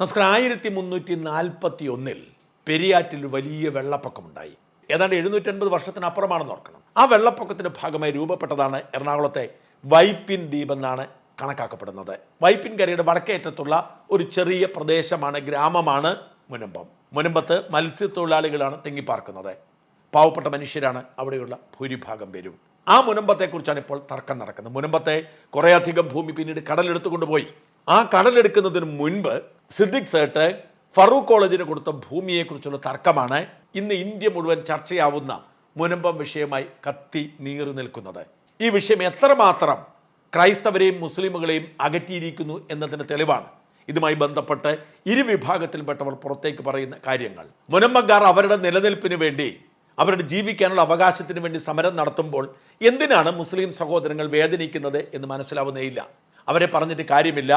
നമസ്കാരം. ആയിരത്തി മുന്നൂറ്റി നാൽപ്പത്തി ഒന്നിൽ പെരിയാറ്റിൽ വലിയ വെള്ളപ്പൊക്കമുണ്ടായി. ഏതാണ്ട് എഴുന്നൂറ്റൻപത് വർഷത്തിനപ്പുറമാണെന്ന് ഓർക്കണം. ആ വെള്ളപ്പൊക്കത്തിന്റെ ഭാഗമായി രൂപപ്പെട്ടതാണ് എറണാകുളത്തെ വൈപ്പിൻ ദ്വീപ് എന്നാണ് കണക്കാക്കപ്പെടുന്നത്. വൈപ്പിൻ കരയുടെ വടക്കേറ്റത്തുള്ള ഒരു ചെറിയ പ്രദേശമാണ് ഗ്രാമമാണ് മുനമ്പം. മുനമ്പത്ത് മത്സ്യത്തൊഴിലാളികളാണ് തിങ്ങിപ്പാർക്കുന്നത്. പാവപ്പെട്ട മനുഷ്യരാണ് അവിടെയുള്ള ഭൂരിഭാഗം പേരും. ആ മുനമ്പത്തെക്കുറിച്ചാണ് ഇപ്പോൾ തർക്കം നടക്കുന്നത്. മുനമ്പത്തെ കുറേയധികം ഭൂമി പിന്നീട് കടലെടുത്തുകൊണ്ടുപോയി ആ കടലെടുക്കുന്നതിന് മുൻപ് സിദ്ദിഖ് സേട്ട് ഫറൂഖ് കോളേജിന് കൊടുത്ത ഭൂമിയെക്കുറിച്ചുള്ള തർക്കമാണ് ഇന്ന് ഇന്ത്യ മുഴുവൻ ചർച്ചയാവുന്ന മുനമ്പം വിഷയമായി കത്തി നീറി നിൽക്കുന്നത്. ഈ വിഷയം എത്രമാത്രം ക്രൈസ്തവരെയും മുസ്ലിമുകളെയും അകറ്റിയിരിക്കുന്നു എന്നതിന് തെളിവാണ്. ഇതുമായി ബന്ധപ്പെട്ട് ഇരുവിഭാഗത്തിൽപ്പെട്ടവർ പുറത്തേക്ക് പറയുന്ന കാര്യങ്ങൾ. മുനമ്പക്കാർ അവരുടെ നിലനിൽപ്പിന് വേണ്ടി അവരുടെ ജീവിക്കാനുള്ള അവകാശത്തിന് വേണ്ടി സമരം നടത്തുമ്പോൾ എന്തിനാണ് മുസ്ലിം സഹോദരങ്ങൾ വേദനിക്കുന്നത് എന്ന് മനസ്സിലാവുന്നേയില്ല. അവരെ പറഞ്ഞിട്ട് കാര്യമില്ല.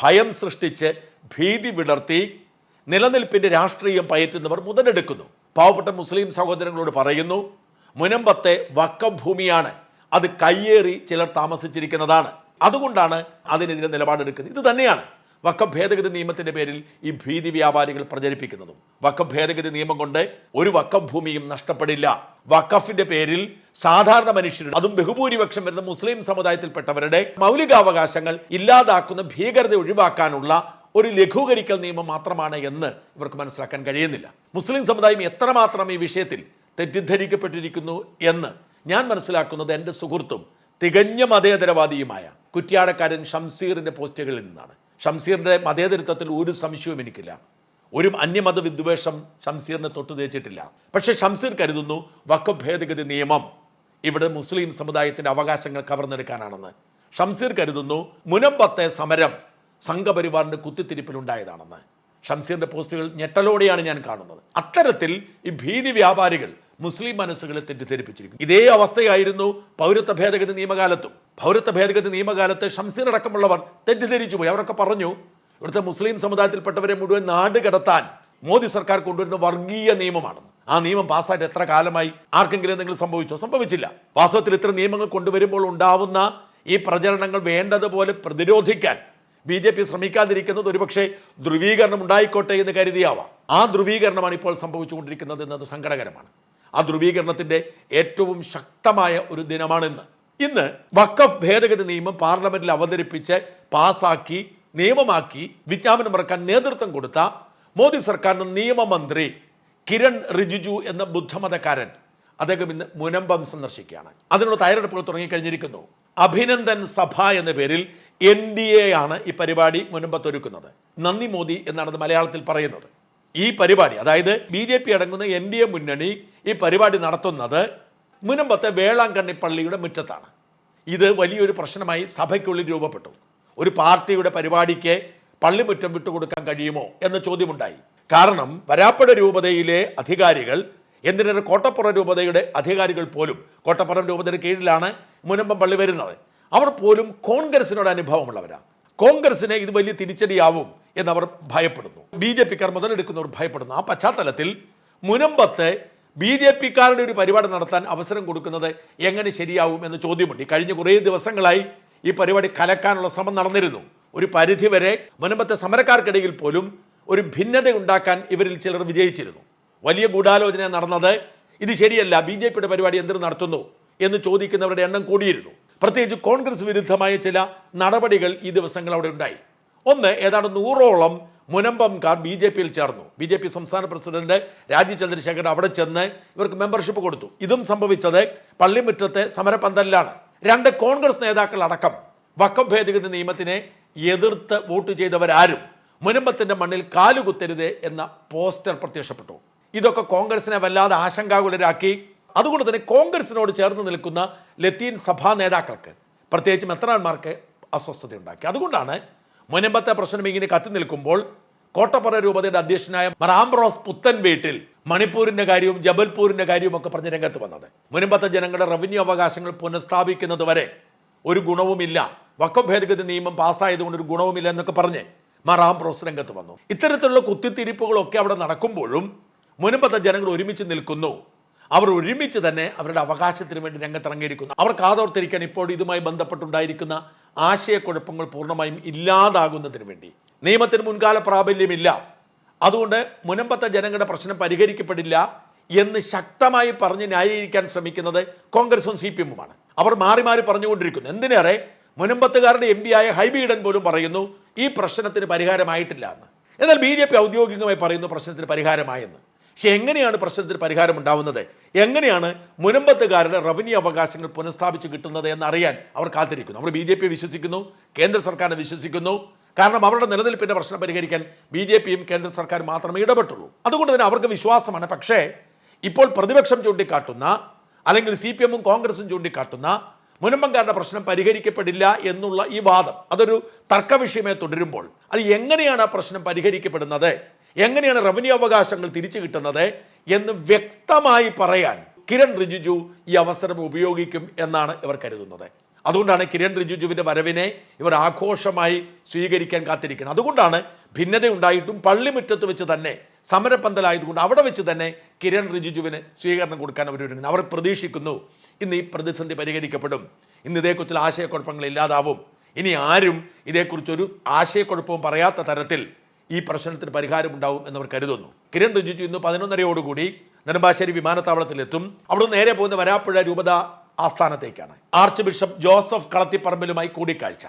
ഭയം സൃഷ്ടിച്ച് ഭീതി വിടർത്തി നിലനിൽപ്പിന്റെ രാഷ്ട്രീയം പയറ്റുന്നവർ മുതലെടുക്കുന്നു. പാവപ്പെട്ട മുസ്ലിം സഹോദരങ്ങളോട് പറയുന്നു മുനമ്പത്തെ വക്കം ഭൂമിയാണ് അത് കയ്യേറി ചിലർ താമസിച്ചിരിക്കുന്നതാണ്. അതുകൊണ്ടാണ് അതിനെതിരെ നിലപാടെടുക്കുന്നത്. ഇത് തന്നെയാണ് വക്കഫ് ഭേദഗതി നിയമത്തിന്റെ പേരിൽ ഈ ഭീതി വ്യാപാരികൾ പ്രചരിപ്പിക്കുന്നതും. വക്കഫ് ഭേദഗതി നിയമം കൊണ്ട് ഒരു വക്കഫ് ഭൂമിയും നഷ്ടപ്പെടില്ല. വക്കഫിന്റെ പേരിൽ സാധാരണ മനുഷ്യരുടെ അതും ബഹുഭൂരിപക്ഷം വരുന്ന മുസ്ലിം സമുദായത്തിൽപ്പെട്ടവരുടെ മൗലികാവകാശങ്ങൾ ഇല്ലാതാക്കുന്ന ഭീകരത ഒഴിവാക്കാനുള്ള ഒരു ലഘൂകരിക്കൽ നിയമം മാത്രമാണ് എന്ന് ഇവർക്ക് മനസ്സിലാക്കാൻ കഴിയുന്നില്ല. മുസ്ലിം സമുദായം എത്രമാത്രം ഈ വിഷയത്തിൽ തെറ്റിദ്ധരിക്കപ്പെട്ടിരിക്കുന്നു എന്ന് ഞാൻ മനസ്സിലാക്കുന്നത് എന്റെ സുഹൃത്തും തികഞ്ഞ മതേതരവാദിയുമായ കുറ്റ്യാടക്കാരൻ ഷംസീറിന്റെ പോസ്റ്റുകളിൽ നിന്നാണ്. ഷംസീറിന്റെ മതേതരത്വത്തിൽ ഒരു സംശയവും എനിക്കില്ല. ഒരു അന്യമത വിദ്വേഷം ഷംസീറിനെ തൊട്ടു തേച്ചിട്ടില്ല. പക്ഷേ ഷംസീർ കരുതുന്നു വക്കഫ് ഭേദഗതി നിയമം ഇവിടെ മുസ്ലിം സമുദായത്തിന്റെ അവകാശങ്ങൾ കവർന്നെടുക്കാനാണെന്ന്. ഷംസീർ കരുതുന്നു മുനമ്പത്തെ സമരം സംഘപരിവാറിന്റെ കുത്തിത്തിരിപ്പിലുണ്ടായതാണെന്ന് ഷംസീറിന്റെ പോസ്റ്റുകൾ ഞെട്ടലോടെയാണ് ഞാൻ കാണുന്നത്. അത്തരത്തിൽ ഈ ഭീതി വ്യാപാരികൾ മുസ്ലിം മനസ്സുകളെ തെറ്റിദ്ധരിപ്പിച്ചിരിക്കുന്നു. ഇതേ അവസ്ഥയായിരുന്നു പൗരത്വ ഭേദഗതി നിയമകാലത്തും. പൗരത്വ ഭേദഗതി നിയമകാലത്ത് ഷംസീർ അടക്കമുള്ളവർ തെറ്റിദ്ധരിച്ചു പോയി. അവരൊക്കെ പറഞ്ഞു ഇവിടുത്തെ മുസ്ലിം സമുദായത്തിൽപ്പെട്ടവരെ മുഴുവൻ നാട് കടത്താൻ മോദി സർക്കാർ കൊണ്ടുവരുന്ന വർഗീയ നിയമമാണ് ആ നിയമം പാസ്സായിട്ട് എത്ര കാലമായി ആർക്കെങ്കിലും എന്തെങ്കിലും സംഭവിച്ചോ? സംഭവിച്ചില്ല. വാസ്തവത്തിൽ ഇത്തരം നിയമങ്ങൾ കൊണ്ടുവരുമ്പോൾ ഉണ്ടാവുന്ന ഈ പ്രചരണങ്ങൾ വേണ്ടതുപോലെ പ്രതിരോധിക്കാൻ ബി ജെ പി ശ്രമിക്കാതിരിക്കുന്നത് ഒരുപക്ഷെ ധ്രുവീകരണം ഉണ്ടായിക്കോട്ടെ എന്ന് കരുതിയാവാം. ആ ധ്രുവീകരണമാണ് ഇപ്പോൾ സംഭവിച്ചുകൊണ്ടിരിക്കുന്നത് എന്നത് സങ്കടകരമാണ്. ആ ധ്രുവീകരണത്തിന്റെ ഏറ്റവും ശക്തമായ ഒരു ദിനമാണിന്ന് ഇന്ന്. വക്കഫ് ഭേദഗതി നിയമം പാർലമെന്റിൽ അവതരിപ്പിച്ച് പാസാക്കി നിയമമാക്കി വിജ്ഞാപനം ഇറക്കാൻ നേതൃത്വം കൊടുത്ത മോദി സർക്കാരിന് നിയമമന്ത്രി കിരൺ റിജിജു എന്ന ബുദ്ധമതക്കാരൻ അദ്ദേഹം ഇന്ന് മുനമ്പം സന്ദർശിക്കുകയാണ്. അതിനുള്ള തയ്യാറെടുപ്പുകൾ തുടങ്ങിക്കഴിഞ്ഞിരിക്കുന്നു. അഭിനന്ദൻ സഭ എന്ന പേരിൽ എൻ ഡി എ ആണ് ഈ പരിപാടി മുൻപത്തൊരുക്കുന്നത്. നന്ദി മോദി എന്നാണ് അത് മലയാളത്തിൽ പറയുന്നത്. ഈ പരിപാടി അതായത് ബി ജെ പി അടങ്ങുന്ന എൻ ഡി എ മുന്നണി ഈ പരിപാടി നടത്തുന്നത് മുനമ്പത്തെ വേളാങ്കണ്ണി പള്ളിയുടെ മുറ്റത്താണ്. ഇത് വലിയൊരു പ്രശ്നമായി സഭയ്ക്കുള്ളിൽ രൂപപ്പെട്ടു. ഒരു പാർട്ടിയുടെ പരിപാടിക്ക് പള്ളിമുറ്റം വിട്ടുകൊടുക്കാൻ കഴിയുമോ എന്ന ചോദ്യമുണ്ടായി. കാരണം വരാപ്പുഴ രൂപതയിലെ അധികാരികൾ എന്തിനേറെ കോട്ടപ്പുറം രൂപതയുടെ അധികാരികൾ പോലും കോട്ടപ്പുറം രൂപതയുടെ കീഴിലാണ് മുനമ്പം പള്ളി വരുന്നത്. അവർ പോലും കോൺഗ്രസിനോട് അനുഭവമുള്ളവരാണ്. കോൺഗ്രസിനെ ഇത് വലിയ തിരിച്ചടിയാവും എന്നവർ ഭയപ്പെടുന്നു. ബി ജെ പിക്കാർ മുതലെടുക്കുന്നവർ ഭയപ്പെടുന്നു. ആ പശ്ചാത്തലത്തിൽ മുനമ്പത്തെ ബി ജെ പിക്കാരുടെ ഒരു പരിപാടി നടത്താൻ അവസരം കൊടുക്കുന്നത് എങ്ങനെ ശരിയാവും എന്ന ചോദ്യമുണ്ട്. കഴിഞ്ഞ കുറേ ദിവസങ്ങളായി ഈ പരിപാടി കലക്കാനുള്ള ശ്രമം നടന്നിരുന്നു. ഒരു പരിധിവരെ മുനമ്പത്തെ സമരക്കാർക്കിടയിൽ പോലും ഒരു ഭിന്നത ഉണ്ടാക്കാൻ ഇവരിൽ ചിലർ വിജയിച്ചിരുന്നു. വലിയ ഗൂഢാലോചന നടന്നത്. ഇത് ശരിയല്ല ബി ജെ പിയുടെ പരിപാടി എന്തിനു നടത്തുന്നു എന്ന് ചോദിക്കുന്നവരുടെ എണ്ണം കൂടിയിരുന്നു. പ്രത്യേകിച്ച് കോൺഗ്രസ് വിരുദ്ധമായ ചില നടപടികൾ ഈ ദിവസങ്ങൾ അവിടെ ഉണ്ടായി. ഒന്ന് ഏതാണ്ട് നൂറോളം മുനമ്പംകാർ ബി ജെ പിയിൽ ചേർന്നു. ബി ജെ പി സംസ്ഥാന പ്രസിഡന്റ് രാജീവ് ചന്ദ്രശേഖർ അവിടെ ചെന്ന് ഇവർക്ക് മെമ്പർഷിപ്പ് കൊടുത്തു. ഇതും സംഭവിച്ചത് പള്ളിമുറ്റത്തെ സമരപന്തലിലാണ്. രണ്ട് കോൺഗ്രസ് നേതാക്കൾ അടക്കം വക്കം ഭേദഗതി നിയമത്തിനെ എതിർത്ത് വോട്ട് ചെയ്തവരാരും മുനമ്പത്തിന്റെ മണ്ണിൽ കാലുകുത്തരുത് എന്ന പോസ്റ്റർ പ്രത്യക്ഷപ്പെട്ടു. ഇതൊക്കെ കോൺഗ്രസിനെ വല്ലാതെ ആശങ്കാകുലരാക്കി അതുകൊണ്ട് തന്നെ കോൺഗ്രസിനോട് ചേർന്ന് നിൽക്കുന്ന ലത്തീൻ സഭാ നേതാക്കൾക്ക് പ്രത്യേകിച്ച് മെത്രാന്മാർക്ക് അസ്വസ്ഥതയുണ്ടാക്കി. അതുകൊണ്ടാണ് മുനമ്പത്തെ പ്രശ്നം ഇങ്ങനെ കത്തി നിൽക്കുമ്പോൾ കോട്ടപ്പുറ രൂപതയുടെ അധ്യക്ഷനായ മറാംബ്രോസ് പുത്തൻ വീട്ടിൽ മണിപ്പൂരിന്റെ കാര്യവും ജബൽപൂരിന്റെ കാര്യവും ഒക്കെ പറഞ്ഞ് രംഗത്ത് വന്നത്. മുനമ്പത്തെ ജനങ്ങളുടെ റവന്യൂ അവകാശങ്ങൾ പുനഃസ്ഥാപിക്കുന്നത് വരെ ഒരു ഗുണവുമില്ല. വക്കം ഭേദഗതി നിയമം പാസ്സായതുകൊണ്ട് ഒരു ഗുണവുമില്ല എന്നൊക്കെ പറഞ്ഞ് മറാംബ്രോസ് രംഗത്ത് വന്നു. ഇത്തരത്തിലുള്ള കുത്തിത്തിരിപ്പുകളൊക്കെ അവിടെ നടക്കുമ്പോഴും മുനമ്പത്തെ ജനങ്ങൾ ഒരുമിച്ച് നിൽക്കുന്നു. അവർ ഒരുമിച്ച് തന്നെ അവരുടെ അവകാശത്തിന് വേണ്ടി രംഗത്തിറങ്ങിയിരിക്കുന്നു. അവർ കാതോർത്തിരിക്കാൻ ഇപ്പോൾ ഇതുമായി ബന്ധപ്പെട്ടുണ്ടായിരിക്കുന്ന ആശയക്കുഴപ്പങ്ങൾ പൂർണമായും ഇല്ലാതാകുന്നതിന് വേണ്ടി. നിയമത്തിന് മുൻകാല പ്രാബല്യമില്ല. അതുകൊണ്ട് മുനമ്പത്തെ ജനങ്ങളുടെ പ്രശ്നം പരിഹരിക്കപ്പെടില്ല എന്ന് ശക്തമായി പറഞ്ഞ് ന്യായീകരിക്കാൻ ശ്രമിക്കുന്നത് കോൺഗ്രസും സി പി എമ്മുമാണ്. അവർ മാറി മാറി പറഞ്ഞുകൊണ്ടിരിക്കുന്നു. എന്തിനേറെ? മുനമ്പത്തുകാരുടെ എം പി ആയ ഹൈബീഡൻ പോലും പറയുന്നു ഈ പ്രശ്നത്തിന് പരിഹാരമായിട്ടില്ല എന്ന്. എന്നാൽ ബി ജെ പി ഔദ്യോഗികമായി പറയുന്നു പ്രശ്നത്തിന് പരിഹാരമായെന്ന്. പക്ഷെ എങ്ങനെയാണ് പ്രശ്നത്തിന് പരിഹാരം ഉണ്ടാവുന്നത്? എങ്ങനെയാണ് മുനമ്പത്തുകാരുടെ റവന്യൂ അവകാശങ്ങൾ പുനഃസ്ഥാപിച്ച് കിട്ടുന്നത് എന്നറിയാൻ അവർ കാത്തിരിക്കുന്നു. അവർ ബി ജെ പി വിശ്വസിക്കുന്നു കേന്ദ്ര സർക്കാരിനെ വിശ്വസിക്കുന്നു. കാരണം അവരുടെ നിലനിൽപ്പിന്റെ പ്രശ്നം പരിഹരിക്കാൻ ബി ജെ പിയും കേന്ദ്ര സർക്കാരും മാത്രമേ ഇടപെട്ടുള്ളൂ. അതുകൊണ്ട് തന്നെ അവർക്ക് വിശ്വാസമാണ്. പക്ഷേ ഇപ്പോൾ പ്രതിപക്ഷം ചൂണ്ടിക്കാട്ടുന്ന അല്ലെങ്കിൽ സി പി എമ്മും കോൺഗ്രസും ചൂണ്ടിക്കാട്ടുന്ന മുനമ്പങ്കാരുടെ പ്രശ്നം പരിഹരിക്കപ്പെടില്ല എന്നുള്ള ഈ വാദം അതൊരു തർക്ക വിഷയമായി തുടരുമ്പോൾ അത് എങ്ങനെയാണ് ആ പ്രശ്നം പരിഹരിക്കപ്പെടുന്നത്? എങ്ങനെയാണ് റവന്യൂ അവകാശങ്ങൾ തിരിച്ചു കിട്ടുന്നത് എന്ന് വ്യക്തമായി പറയാൻ കിരൺ റിജിജു ഈ അവസരം ഉപയോഗിക്കും എന്നാണ് ഇവർ കരുതുന്നത്. അതുകൊണ്ടാണ് കിരൺ റിജിജുവിന്റെ വരവിനെ ഇവർ ആഘോഷമായി സ്വീകരിക്കാൻ കാത്തിരിക്കുന്നത്. അതുകൊണ്ടാണ് ഭിന്നത ഉണ്ടായിട്ടും പള്ളിമുറ്റത്ത് വെച്ച് തന്നെ സമരപ്പന്തലായതുകൊണ്ട് അവിടെ വെച്ച് തന്നെ കിരൺ റിജിജുവിന് സ്വീകരണം കൊടുക്കാൻ അവർ ഒരുങ്ങുന്നു. അവർ പ്രതീക്ഷിക്കുന്നു ഇന്ന് ഈ പ്രതിസന്ധി പരിഹരിക്കപ്പെടും. ഇന്ന് ഇതേക്കുറിച്ചുള്ള ആശയക്കുഴപ്പങ്ങൾ ഇല്ലാതാവും. ഇനി ആരും ഇതേക്കുറിച്ചൊരു ആശയക്കുഴപ്പവും പറയാത്ത തരത്തിൽ ഈ പ്രശ്നത്തിന് പരിഹാരമുണ്ടാവും എന്നവർ കരുതുന്നു. കിരൺ റിജിജു ഇന്ന് പതിനൊന്നരയോടുകൂടി നെടുമ്പാശ്ശേരി വിമാനത്താവളത്തിലെത്തും. അവിടെ നേരെ പോകുന്ന വരാപ്പുഴ രൂപത ആസ്ഥാനത്തേക്കാണ്. ആർച്ച് ബിഷപ്പ് ജോസഫ് കളത്തിപ്പറമ്പിലുമായി കൂടിക്കാഴ്ച.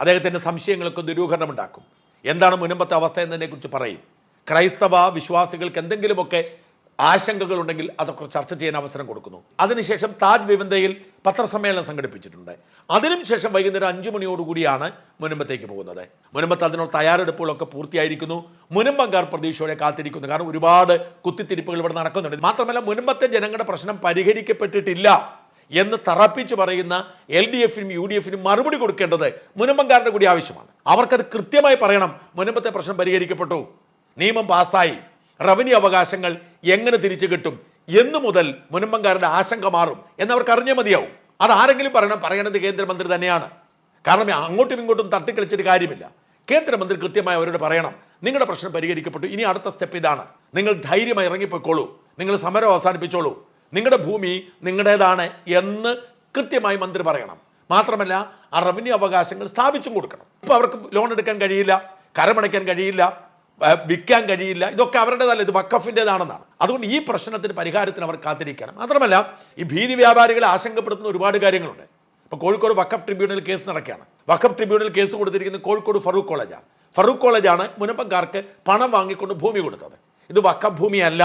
അദ്ദേഹത്തിന്റെ സംശയങ്ങൾക്ക് ദുരൂഹരണമുണ്ടാക്കും. എന്താണ് മുനമ്പത്തെ അവസ്ഥ എന്നതിനെക്കുറിച്ച് പറയും. ക്രൈസ്തവ വിശ്വാസികൾക്ക് എന്തെങ്കിലുമൊക്കെ ആശങ്കകൾ ഉണ്ടെങ്കിൽ അതൊക്കെ ചർച്ച ചെയ്യാൻ അവസരം കൊടുക്കുന്നു. അതിനുശേഷം താജ് വിവന്തയിൽ പത്രസമ്മേളനം സംഘടിപ്പിച്ചിട്ടുണ്ട്. അതിനും ശേഷം വൈകുന്നേരം അഞ്ചു മണിയോടുകൂടിയാണ് മുനമ്പത്തേക്ക് പോകുന്നത്. മുനമ്പത്ത് അതിനുള്ള തയ്യാറെടുപ്പുകളൊക്കെ പൂർത്തിയായിരിക്കുന്നു. മുനമ്പങ്കാർ പ്രതീക്ഷയോടെ കാത്തിരിക്കുന്നു. കാരണം ഒരുപാട് കുത്തിത്തിരിപ്പുകൾ ഇവിടെ നടക്കുന്നുണ്ട്. മാത്രമല്ല മുനമ്പത്തെ ജനങ്ങളുടെ പ്രശ്നം പരിഹരിക്കപ്പെട്ടിട്ടില്ല എന്ന് തറപ്പിച്ച് പറയുന്ന എൽ ഡി എഫിനും യു ഡി എഫിനും മറുപടി കൊടുക്കേണ്ടത് മുനമ്പങ്കാരുടെ കൂടി ആവശ്യമാണ്. അവർക്കത് കൃത്യമായി പറയണം. മുനമ്പത്തെ പ്രശ്നം പരിഹരിക്കപ്പെട്ടു. നിയമം പാസ്സായി. റവന്യൂ അവകാശങ്ങൾ എങ്ങനെ തിരിച്ചു കിട്ടും? എന്നു മുതൽ മുനമ്പങ്കാരുടെ ആശങ്ക മാറും. എന്നവർക്ക് അറിഞ്ഞേ മതിയാവും. അത് ആരെങ്കിലും പറയണം പറയണത് കേന്ദ്രമന്ത്രി തന്നെയാണ്. കാരണം അങ്ങോട്ടും ഇങ്ങോട്ടും തട്ടിക്കളിച്ചിട്ട് കാര്യമില്ല. കേന്ദ്രമന്ത്രി കൃത്യമായി അവരോട് പറയണം നിങ്ങളുടെ പ്രശ്നം പരിഹരിക്കപ്പെട്ടു. ഇനി അടുത്ത സ്റ്റെപ്പ് ഇതാണ്. നിങ്ങൾ ധൈര്യമായി ഇറങ്ങിപ്പോയിക്കോളൂ. നിങ്ങൾ സമരം അവസാനിപ്പിച്ചോളൂ. നിങ്ങളുടെ ഭൂമി നിങ്ങളുടേതാണ് എന്ന് കൃത്യമായി മന്ത്രി പറയണം. മാത്രമല്ല ആ റവന്യൂ അവകാശങ്ങൾ സ്ഥാപിച്ചും കൊടുക്കണം. ഇപ്പോൾ അവർക്ക് ലോൺ എടുക്കാൻ കഴിയില്ല കരമടയ്ക്കാൻ കഴിയില്ല. വിൽക്കാൻ കഴിയില്ല. ഇതൊക്കെ അവരുടേതല്ല ഇത് വക്കഫിന്റെതാണെന്നാണ് അതുകൊണ്ട് ഈ പ്രശ്നത്തിന് പരിഹാരത്തിന് അവർ കാത്തിരിക്കണം. മാത്രമല്ല ഈ ഭീതി വ്യാപാരികളെ ആശങ്കപ്പെടുത്തുന്ന ഒരുപാട് കാര്യങ്ങളുണ്ട്. ഇപ്പോൾ കോഴിക്കോട് വക്കഫ് ട്രിബ്യൂണൽ കേസ് നടക്കുകയാണ്. വക്കഫ് ട്രിബ്യൂണൽ കേസ് കൊടുത്തിരിക്കുന്നത് കോഴിക്കോട് ഫറൂഖ് കോളേജാണ്. ഫറൂഖ് കോളേജാണ് മുനപ്പക്കാർക്ക് പണം വാങ്ങിക്കൊണ്ട് ഭൂമി കൊടുത്തത്. ഇത് വക്കഫ് ഭൂമിയല്ല.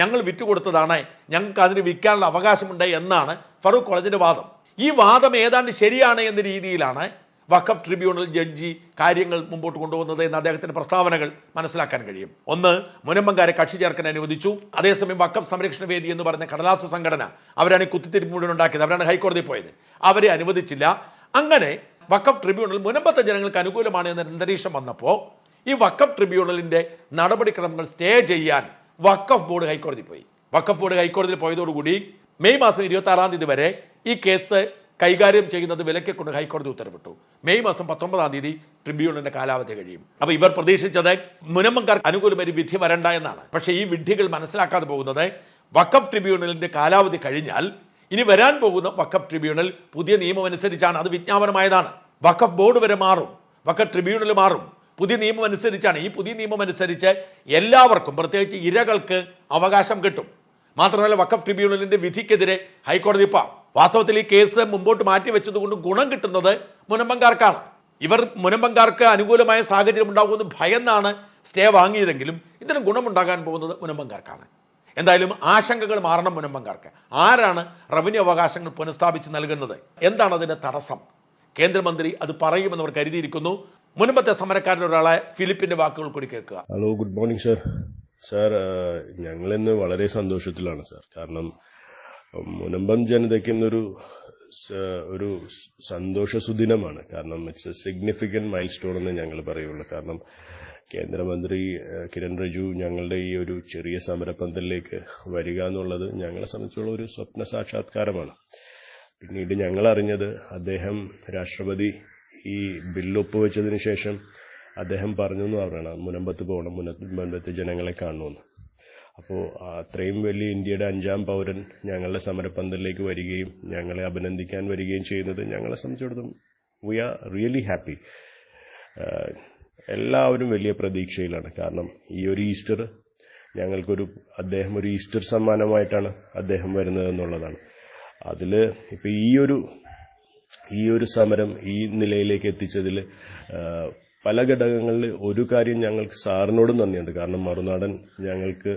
ഞങ്ങൾ വിറ്റുകൊടുത്തതാണ്. ഞങ്ങൾക്ക് അതിന് വിൽക്കാനുള്ള അവകാശമുണ്ട് എന്നാണ് ഫറൂഖ് കോളേജിന്റെ വാദം. ഈ വാദം ഏതാണ്ട് ശരിയാണ് എന്ന രീതിയിലാണ് വഖഫ് ട്രിബ്യൂണൽ ജഡ്ജി കാര്യങ്ങൾ മുമ്പോട്ട് കൊണ്ടുപോകുന്നത് എന്ന അദ്ദേഹത്തിന്റെ പ്രസ്താവനകൾ മനസ്സിലാക്കാൻ കഴിയും. ഒന്ന് മുനമ്പങ്കാരെ കക്ഷി ചേർക്കാൻ അനുവദിച്ചു. അതേസമയം വഖഫ് സംരക്ഷണ വേദി എന്ന് പറഞ്ഞ കടലാസ സംഘടന അവരാണ് ഈ കുത്തിത്തിരിപ്പ് മുഴുവൻ ഉണ്ടാക്കിയത്. അവരാണ് ഹൈക്കോടതി പോയത്. അവരെ അനുവദിച്ചില്ല. അങ്ങനെ വഖഫ് ട്രിബ്യൂണൽ മുനമ്പത്തെ ജനങ്ങൾക്ക് അനുകൂലമാണ് എന്ന അന്തരീക്ഷം വന്നപ്പോൾ ഈ വഖഫ് ട്രിബ്യൂണലിന്റെ നടപടിക്രമങ്ങൾ സ്റ്റേ ചെയ്യാൻ വഖഫ് ബോർഡ് ഹൈക്കോടതി പോയി. വഖഫ് ബോർഡ് ഹൈക്കോടതിയിൽ പോയതോടുകൂടി മെയ് മാസം ഇരുപത്തി ആറാം തീയതി വരെ ഈ കേസ് കൈകാര്യം ചെയ്യുന്നത് വിലക്കെക്കൊണ്ട് ഹൈക്കോടതി ഉത്തരവിട്ടു. മെയ് മാസം പത്തൊമ്പതാം തീയതി ട്രിബ്യൂണലിന്റെ കാലാവധി കഴിയും. അപ്പൊ ഇവർ പ്രതീക്ഷിച്ചത് മുനമ്പങ്കാർ അനുകൂലമൊരു വിധി വരണ്ട എന്നാണ്. പക്ഷേ ഈ വിധികൾ മനസ്സിലാക്കാതെ പോകുന്നത് വക്കഫ് ട്രിബ്യൂണലിന്റെ കാലാവധി കഴിഞ്ഞാൽ ഇനി വരാൻ പോകുന്ന വക്കഫ് ട്രിബ്യൂണൽ പുതിയ നിയമം അനുസരിച്ചാണ് അത് വിജ്ഞാപനമായതാണ്. വക്കഫ് ബോർഡ് വരെ മാറും. വക്കഫ് ട്രിബ്യൂണൽ മാറും. പുതിയ നിയമം അനുസരിച്ചാണ് ഈ പുതിയ നിയമം അനുസരിച്ച് എല്ലാവർക്കും പ്രത്യേകിച്ച് ഇരകൾക്ക് അവകാശം കിട്ടും. മാത്രമല്ല വക്കഫ് ട്രിബ്യൂണലിന്റെ വിധിക്കെതിരെ ഹൈക്കോടതി ഇപ്പം വാസ്തവത്തിൽ ഈ കേസ് മുമ്പോട്ട് മാറ്റി വെച്ചതുകൊണ്ട് ഗുണം കിട്ടുന്നത് മുനമ്പങ്കാർക്കാണ്. ഇവർ മുനമ്പങ്കാർക്ക് അനുകൂലമായ സാഹചര്യം ഉണ്ടാകുമെന്ന് ഭയന്നാണ് സ്റ്റേ വാങ്ങിയതെങ്കിലും ഇതിന് ഗുണമുണ്ടാകാൻ പോകുന്നത് മുനമ്പങ്കാർക്കാണ്. എന്തായാലും ആശങ്കകൾ മാറണം മുനമ്പങ്കാർക്ക്. ആരാണ് റവന്യൂ അവകാശങ്ങൾ പുനഃസ്ഥാപിച്ച് നൽകുന്നത്? എന്താണ് അതിന്റെ തടസ്സം? കേന്ദ്രമന്ത്രി അത് പറയുമെന്ന് അവർ കരുതിയിരിക്കുന്നു. മുൻപത്തെ സമരക്കാരിൽ ഒരാളെ ഫിലിപ്പിന്റെ വാക്കുകൾ കൂടി കേൾക്കുക. Hello good morning sir sir ഞങ്ങൾ ഇന്ന് വളരെ സന്തോഷത്തിലാണ് സാർ കാരണം മുനമ്പം ജനതയ്ക്ക് ഇന്നൊരു സ- ഒരു സന്തോഷ സുദിനമാണ് കാരണം it's a significant milestone എന്ന് ഞങ്ങൾ പറയുള്ളൂ. കാരണം കേന്ദ്രമന്ത്രി കിരൺ റിജു ഞങ്ങളുടെ ഈ ഒരു ചെറിയ സമരപന്തലിലേക്ക് വരിക എന്നുള്ളത് ഞങ്ങളെ സംബന്ധിച്ചുള്ള ഒരു സ്വപ്ന സാക്ഷാത്കാരമാണ്. പിന്നീട് ഞങ്ങൾ അറിഞ്ഞത് അദ്ദേഹം രാഷ്ട്രപതി ഈ ബില്ലൊപ്പുവെച്ചതിന് ശേഷം അദ്ദേഹം പറഞ്ഞു എന്ന് പറയണം മുനമ്പത്ത് പോകണം മുന മുനമ്പത്ത് ജനങ്ങളെ കാണണമെന്ന് അപ്പോൾ അത്രയും വലിയ ഇന്ത്യയുടെ അഞ്ചാം പൗരൻ ഞങ്ങളുടെ സമരപന്തലിലേക്ക് വരികയും ഞങ്ങളെ അഭിനന്ദിക്കാൻ വരികയും ചെയ്യുന്നത് ഞങ്ങളെ സംബന്ധിച്ചിടത്തോളം വി ആർ റിയലി ഹാപ്പി എല്ലാവരും വലിയ പ്രതീക്ഷയിലാണ്. കാരണം ഈ ഒരു ഈസ്റ്റർ ഞങ്ങൾക്കൊരു അദ്ദേഹം ഒരു ഈസ്റ്റർ സമ്മാനമായിട്ടാണ് അദ്ദേഹം വരുന്നത് എന്നുള്ളതാണ്. അതിൽ ഇപ്പം ഈ ഒരു ഈ ഒരു സമരം ഈ നിലയിലേക്ക് എത്തിച്ചതിൽ പല ഘടകങ്ങളിൽ ഒരു കാര്യം ഞങ്ങൾക്ക് സാറിനോടും നന്ദിയുണ്ട്. കാരണം മറുനാടൻ ഞങ്ങൾക്ക്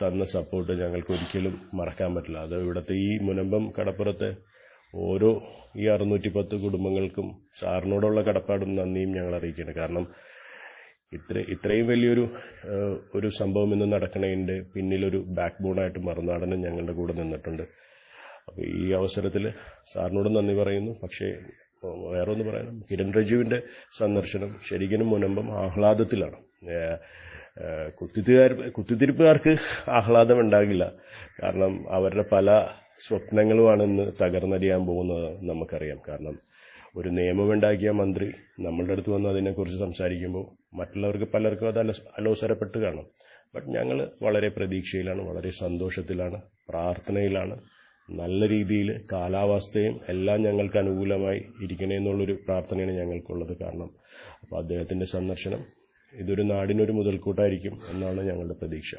തന്ന സപ്പോർട്ട് ഞങ്ങൾക്ക് ഒരിക്കലും മറക്കാൻ പറ്റില്ല. അത് ഇവിടുത്തെ ഈ മുനമ്പം കടപ്പുറത്തെ ഓരോ ഈ അറുന്നൂറ്റി പത്ത് കുടുംബങ്ങൾക്കും സാറിനോടുള്ള കടപ്പാടും നന്ദിയും ഞങ്ങൾ അറിയിക്കുകയാണ്. കാരണം ഇത്ര ഇത്രയും വലിയൊരു ഒരു സംഭവം ഇന്ന് നടക്കണതിന്റെ പിന്നിലൊരു ബാക്ക് ബോണായിട്ട് മറുനാടനും ഞങ്ങളുടെ കൂടെ നിന്നിട്ടുണ്ട്. അപ്പോൾ ഈ അവസരത്തിൽ സാറിനോട് നന്ദി പറയുന്നു. പക്ഷേ വേറെ ഒന്ന് പറയണം കിരൺ രജുവിന്റെ സന്ദർശനം ശരിക്കും മുനമ്പം ആഹ്ലാദത്തിലാണ്. കുത്തിത്തുകാർ കുത്തിത്തിരിപ്പുകാർക്ക് ആഹ്ലാദം ഉണ്ടാകില്ല. കാരണം അവരുടെ പല സ്വപ്നങ്ങളുമാണ് ഇന്ന് തകർന്നടിയാൻ പോകുന്നത് നമുക്കറിയാം. കാരണം ഒരു നിയമമുണ്ടാക്കിയ മന്ത്രി നമ്മളുടെ അടുത്ത് വന്ന് അതിനെക്കുറിച്ച് സംസാരിക്കുമ്പോൾ മറ്റുള്ളവർക്ക് പലർക്കും അത് അലസ് അലോസരപ്പെട്ട് കാണും. ബട്ട് ഞങ്ങൾ വളരെ പ്രതീക്ഷയിലാണ് വളരെ സന്തോഷത്തിലാണ് പ്രാർത്ഥനയിലാണ്. നല്ല രീതിയിൽ കാലാവസ്ഥയും എല്ലാം ഞങ്ങൾക്ക് അനുകൂലമായി ഇരിക്കണേ എന്നുള്ളൊരു പ്രാർത്ഥനയാണ് ഞങ്ങൾക്കുള്ളത് കാരണം. അപ്പോൾ അദ്ദേഹത്തിന്റെ സന്ദർശനം ഇതൊരു നാടിനൊരു മുതൽക്കൂട്ടായിരിക്കും എന്നാണ് ഞങ്ങളുടെ പ്രതീക്ഷ.